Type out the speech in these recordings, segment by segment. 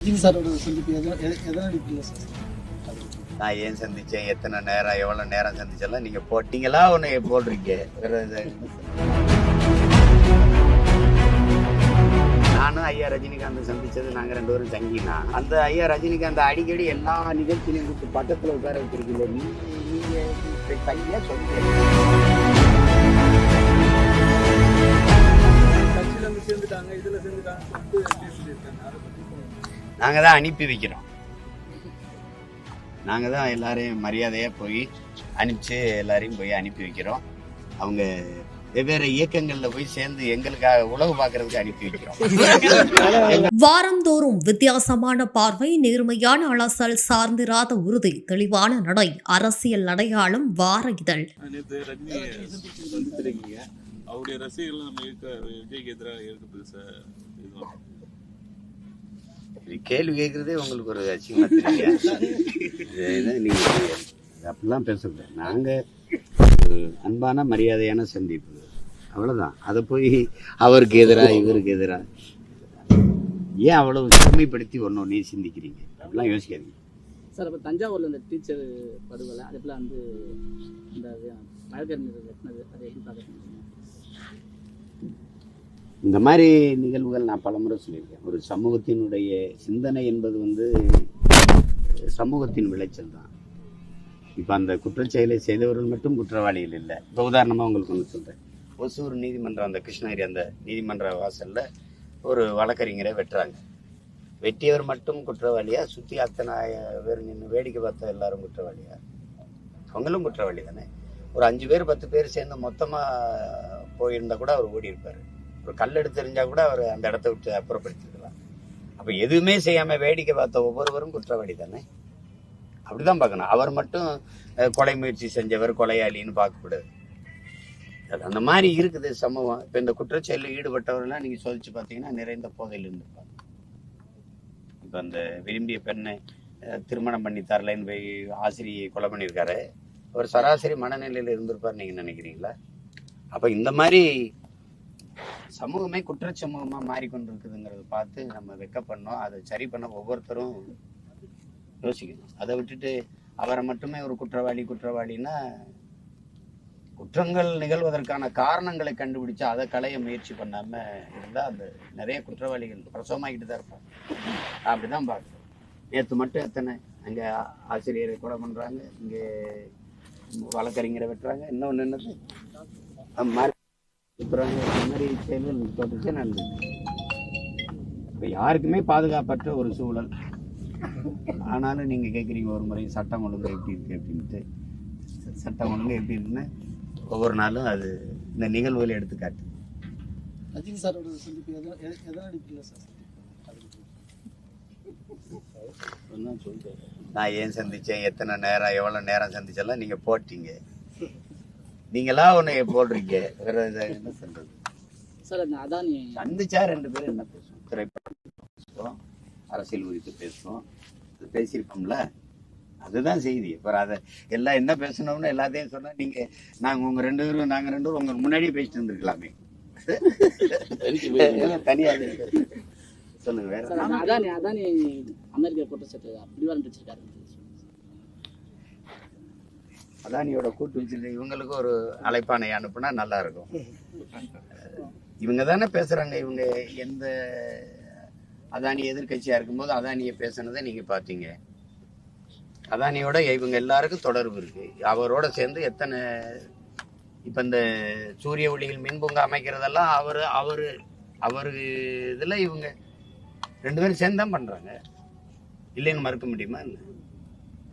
ரஜினி சாரோட சந்திப்பு சார்? நான் ஏன் சந்திச்சேன்? எத்தனை நேரம் எவ்வளவு நேரம் சந்திச்செல்லாம் நீங்க போட்டீங்களா? என்ன சொல்றது? நானும் ஐயா ரஜினிகாந்த் சந்திச்சது நாங்க ரெண்டு பேரும் தங்கினா. அந்த ஐயா ரஜினிகாந்த் அடிக்கடி எல்லா நிகழ்ச்சியிலையும் கூப்பிட்டு பக்கத்துல உட்கார வச்சிருக்கீங்க நீங்க தங்கியா சொல்லுங்க கட்சியில் சேர்ந்துட்டாங்க இதில் சேர்ந்துட்டாங்க சொல்லியிருக்காங்க அதை பற்றி நாங்க தான் அனுப்பி வைக்கிறோம். நாங்க தான் எல்லாரையும் மரியாதையா போய் அனுப்பிச்சு எல்லாரையும் போய் அனுப்பி வைக்கிறோம். அவங்க வெவ்வேறு இயக்கங்கள்ல போய் சேர்ந்து எங்களுக்காக உழவு பார்க்கறதுக்கு அனுப்பி வைக்கிறோம். வாரந்தோறும் வித்தியாசமான பார்வை நேர்மையான அலசல் சார்ந்திராத உறுதி தெளிவான நடை அரசியல் அடையாளம் வார இதழ். அவருடைய ரசிகர்கள் நம்ம இருக்க விஜய்க்கு எதிராக இருக்குது சார் கேள்வி கேட்கறதே உங்களுக்கு ஒரு அசிங்கமா தெரியல நீங்க அப்படிலாம் பேசக்கூடாது. நாங்க ஒரு அன்பான மரியாதையான சந்திப்பு. அவ்வளவுதான். அதை போய் அவருக்கு எதிரா இவருக்கு எதிரா. ஏன் அவ்வளவு சிறுமைப்படுத்தி ஒன்று ஒன்றே சிந்திக்கிறீங்க? அப்படிலாம் யோசிக்காதீங்க. சார் இப்போ தஞ்சாவூரில் இந்த டீச்சர் படுகொலை அதே போல் வந்து இந்த வழக்கறிஞர் வெட்டினது அதை எப்படி பார்க்குறீங்க? இந்த மாதிரி நிகழ்வுகள் நான் பலமுறை சொல்லியிருக்கேன். ஒரு சமூகத்தினுடைய சிந்தனை என்பது வந்து சமூகத்தின் விளைச்சல் தான். இப்போ அந்த குற்றச்செயலை செய்தவர்கள் மட்டும் குற்றவாளிகள் இல்லை. இப்போ உதாரணமாக உங்களுக்கு ஒன்று சொல்கிறேன் ஒசூர் நீதிமன்றம் அந்த கிருஷ்ணகிரி அந்த நீதிமன்ற வாசலில் ஒரு வழக்கறிஞரை வெட்டுறாங்க. வெட்டியவர் மட்டும் குற்றவாளியா? சுற்றி அத்தனை பேர் நின்று வேடிக்கை பார்த்த எல்லாரும் குற்றவாளியா? அவங்களும் குற்றவாளி தானே? ஒரு அஞ்சு பேர் பத்து பேர் சேர்ந்து மொத்தமாக போயிருந்தா கூட அவர் ஓடி இருப்பார் ஒரு கல் எடுத்து கூட அவர் அந்த இடத்த விட்டு அப்புறப்படுத்திருக்கலாம். அப்போ எதுவுமே செய்யாமல் வேடிக்கை பார்த்த ஒவ்வொருவரும் குற்றவாளி தானே? அப்படிதான் பார்க்கணும். அவர் மட்டும் கொலை முயற்சி செஞ்சவர் கொலையாளின்னு பார்க்கக்கூடாது. அது அந்த மாதிரி இருக்குது சமூகம். இப்போ இந்த குற்றச்செயலில் ஈடுபட்டவர்கள்லாம் நீங்கள் சோதிச்சு பார்த்தீங்கன்னா நிறைந்த போதையில் இருந்திருப்பாங்க. இப்போ அந்த விரும்பிய பெண்ணை திருமணம் பண்ணி தரலைன்னு போய் ஆசிரியை கொலை பண்ணியிருக்காரு. அவர் சராசரி மனநிலையில் இருந்திருப்பார் நீங்கள் நினைக்கிறீங்களா? அப்போ இந்த மாதிரி சமூகமே குற்ற சமூகமா மாறிக்கொண்டிருக்குதுங்கிறத பார்த்து நம்ம வெக்கப்படணும். அதை சரி பண்ண ஒவ்வொருத்தரும் யோசிக்கணும். அதை விட்டுட்டு அவரை மட்டுமே ஒரு குற்றவாளி குற்றவாளின்னா குற்றங்கள் நிகழ்வதற்கான காரணங்களை கண்டுபிடிச்சு அதை களைய முயற்சி பண்ணாம இருந்தா அந்த நிறைய குற்றவாளிகள் பிரசவமாகிட்டு தான் இருப்பாங்க. அப்படிதான் பார்க்கணும் நேற்று மட்டும் எத்தனை? அங்க ஆசிரியரை கொலை பண்றாங்க இங்கே வழக்கறிஞரை வெட்டுறாங்க இன்னொன்று என்னது? சுத்துறாங்க இந்த மாதிரி செயல்கள் தொடர்ச்சி நடந்தது இப்போ யாருக்குமே பாதுகாப்பற்ற ஒரு சூழல். ஆனாலும் நீங்க கேட்குறீங்க ஒரு முறை சட்டம் ஒழுங்கு எப்படி இருக்கு அப்படின்ட்டு. சட்டம் ஒழுங்கு எப்படி இருக்குன்னு ஒவ்வொரு நாளும் அது இந்த நிகழ்வுகளை எடுத்துக்காட்டு. ரஜினி சாரோட சந்திப்பு எதனா எத- எதனா அடிப்படையில் சார் நான் ஏன் சந்திச்சேன்? எத்தனை நேரம் எவ்வளவு நேரம் சந்திச்செல்லாம் நீங்க போட்டீங்க. நீங்களா ஒண்ணு போடுறீங்க? வேற இது என்ன சொல்றது? அந்த அதானி சந்திச்சா ரெண்டு பேரும் என்ன பேசுவோம்? திரைப்படம் பேசுவோம் அரசியல் குறித்து பேசுவோம். பேசியிருப்போம்ல? அதுதான் செய்தி. அப்புறம் அதை எல்லாம் என்ன பேசணும்னு எல்லாத்தையும் சொன்னா நீங்க நாங்க உங்க ரெண்டு பேரும் நாங்க ரெண்டு பேரும் உங்களுக்கு முன்னாடியே பேசிட்டு இருந்திருக்கலாமே. தனியா சொல்லுங்க வேற அதானி அதானி அமெரிக்கா குற்றச்சாட்டு பிடிவாரம் வச்சிருக்காரு அதானியோட கூட்டு வச்சிருந்த இவங்களுக்கு ஒரு அழைப்பானை அனுப்புனா நல்லா இருக்கும் இவங்க தானே பேசுறாங்க இவங்க எந்த அதானி எதிர்க்கட்சியா இருக்கும்போது அதானியை பேசுனதை நீங்க பாத்தீங்க அதானியோட இவங்க எல்லாருக்கும் தொடர்பு இருக்கு. அவரோட சேர்ந்து எத்தனை இப்ப இந்த சூரிய ஒளிகள் மின்பூங்கா அமைக்கிறதெல்லாம் அவரு அவரு அவரு இதுல இவங்க ரெண்டு பேரும் சேர்ந்து தான் பண்றாங்க. இல்லைன்னு மறுக்க முடியுமா?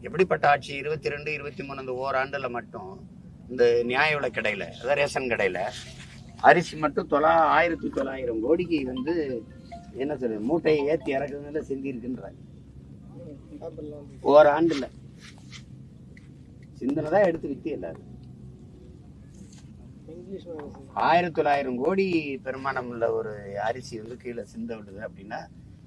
எப்படிப்பட்ட ஆட்சி? இருபத்தி ரெண்டு இருபத்தி மூணு அந்த ஓராண்டில் மட்டும் இந்த நியாய விலை கடையில அதாவது ரேஷன் கடையில அரிசி மட்டும் தொள்ளா ஆயிரத்தி தொள்ளாயிரம் கோடிக்கு வந்து என்ன சொல்றது மூட்டையை ஏத்தி இறக்குறதுல சிந்தி ஓராண்டில். சிந்தனை தான் எடுத்து வித்து எல்லாரும். ஆயிரத்தி தொள்ளாயிரம் கோடி பெருமானம் உள்ள ஒரு அரிசி வந்து கீழே சிந்த விடுது அப்படின்னா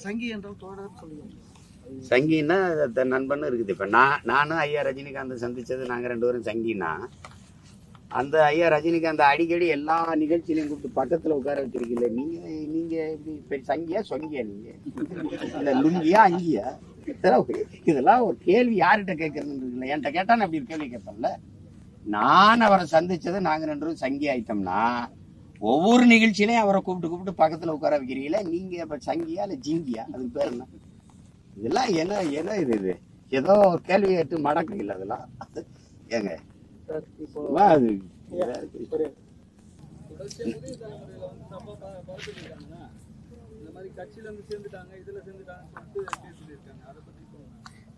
சங்கி என்றால் தோழர் சொல்லுவாங்க சங்கின்னா தன் நண்பன் இருக்குது. இப்ப நான் நானும் ஐயா ரஜினிகாந்த் சந்திச்சது நாங்க ரெண்டு பேரும் சங்கினா அந்த ஐயா ரஜினிகாந்த் அடிக்கடி எல்லா நிகழ்ச்சியிலையும் கூப்பிட்டு பக்கத்துல உட்கார வச்சிருக்கீங்களே நீங்க நீங்க எப்படி இப்ப சங்கியா சொங்கியா நீங்க? இல்ல லுங்கியா அங்கியா? இதெல்லாம் ஒரு- இதெல்லாம் ஒரு கேள்வி யார்கிட்ட கேட்கறதுன்னு இருக்குல்ல என்கிட்ட கேட்டா நான் அப்படி ஒரு கேள்வி கேட்பேன்ல. நான் அவரை சந்திச்சது நாங்க ரெண்டு பேரும் சங்கி ஆயிட்டோம்னா ஒவ்வொரு நிகழ்ச்சியிலையும் அவரை கூப்பிட்டு கூப்பிட்டு பக்கத்தில் உட்கார வைக்கிறீங்களே? நீங்கள் இப்போ சங்கியா இல்லை ஜிங்கியா? அதுக்கு பேர் என்ன? இதெல்லாம் என்ன என்ன இது இது? ஏதோ கேள்வி கேட்டு மடக்கு இல்லை அதெல்லாம்? ஏங்க. அது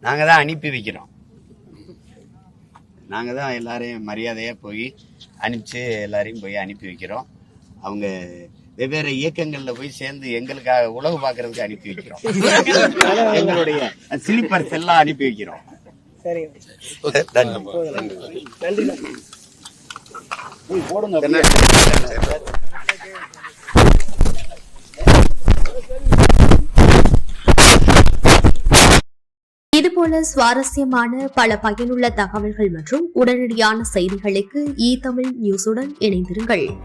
நாங்கள் தான் அனுப்பி வைக்கிறோம். நாங்கள் தான் எல்லாரையும் மரியாதையாக போய் அனுப்பிச்சு எல்லாரையும் போய் அனுப்பி வைக்கிறோம். அவங்க வெவ்வேறு இயக்கங்கள்ல போய் சேர்ந்து எங்களுக்காக உழவு பார்க்கறதுக்கு அனுப்பி வைக்கிறோம். எங்களுடைய ஸ்லீப்பர்ஸ் எல்லாம் அனுப்பி வைக்கிறோம். நன்றி. இதுபோல சுவாரஸ்யமான பல பயனுள்ள தகவல்கள் மற்றும் உடனடியான செய்திகளுக்கு இ தமிழ் நியூஸுடன் இணைந்திருங்கள்.